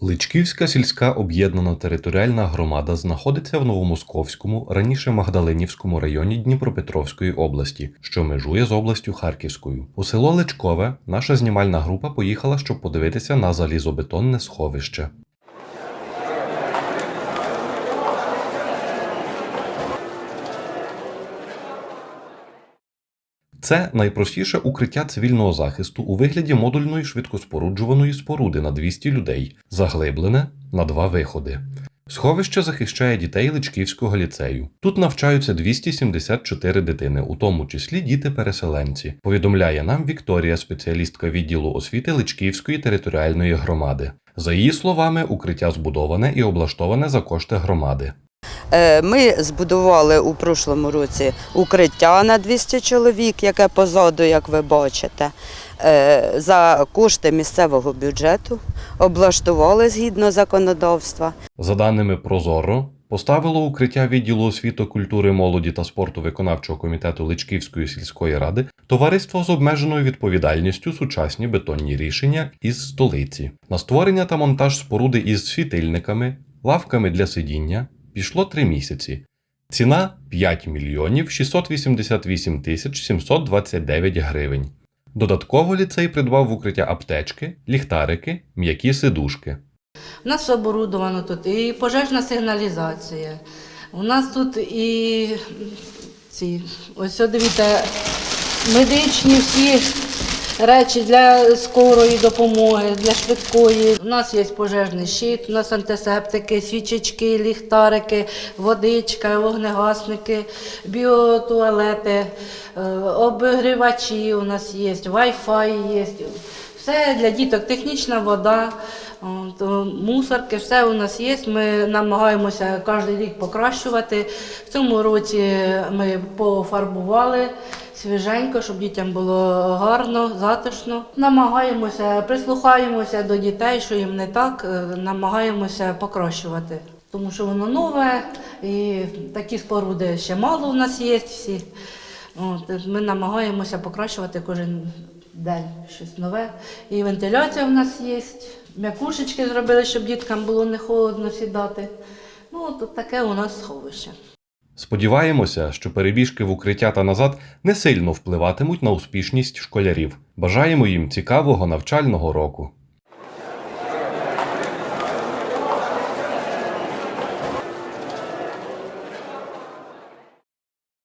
Личківська сільська об'єднана територіальна громада знаходиться в Новомосковському, раніше Магдалинівському районі Дніпропетровської області, що межує з областю Харківською. У село Личкове наша знімальна група поїхала, щоб подивитися на залізобетонне сховище. Це найпростіше укриття цивільного захисту у вигляді модульної швидкоспоруджуваної споруди на 200 людей, заглиблене на два виходи. Сховище захищає дітей Личківського ліцею. Тут навчаються 274 дитини, у тому числі діти-переселенці. Повідомляє нам Вікторія, спеціалістка відділу освіти Личківської територіальної громади. За її словами, укриття збудоване і облаштоване за кошти громади. Е, Ми збудували у прошлому році укриття на 200 чоловік, яке позаду, як ви бачите, Е, за кошти місцевого бюджету, облаштували згідно законодавства. За даними Прозоро, поставило укриття відділу освіти, культури, молоді та спорту виконавчого комітету Личківської сільської ради товариство з обмеженою відповідальністю сучасні бетонні рішення із столиці. На створення та монтаж споруди із світильниками, лавками для сидіння пішло три місяці. Ціна 5 мільйонів 688 тисяч 729 гривень. Додатково ліцей придбав в укриття аптечки, ліхтарики, м'які сидушки. У нас оборудовано тут і пожежна сигналізація. У нас тут і ці, ось дивіться, медичні всі речі для скорої допомоги, для швидкої. У нас є пожежний щит, у нас антисептики, свічечки, ліхтарики, водичка, вогнегасники, біотуалети, е, обігрівачі у нас є, Wi-Fi є. Все для діток, технічна вода, от, мусорки, все у нас є. Ми намагаємося кожен рік покращувати. В цьому році ми пофарбували свіженько, щоб дітям було гарно, затишно. Намагаємося, прислухаємося до дітей, що їм не так, е, намагаємося покращувати. Тому що воно нове і такі споруди ще мало у нас є всі. От, ми намагаємося покращувати кожен день щось нове. І вентиляція в нас є. М'якушечки зробили, щоб діткам було не холодно сідати. Ну, тут таке у нас сховище. Сподіваємося, що перебіжки в укриття та назад не сильно впливатимуть на успішність школярів. Бажаємо їм цікавого навчального року.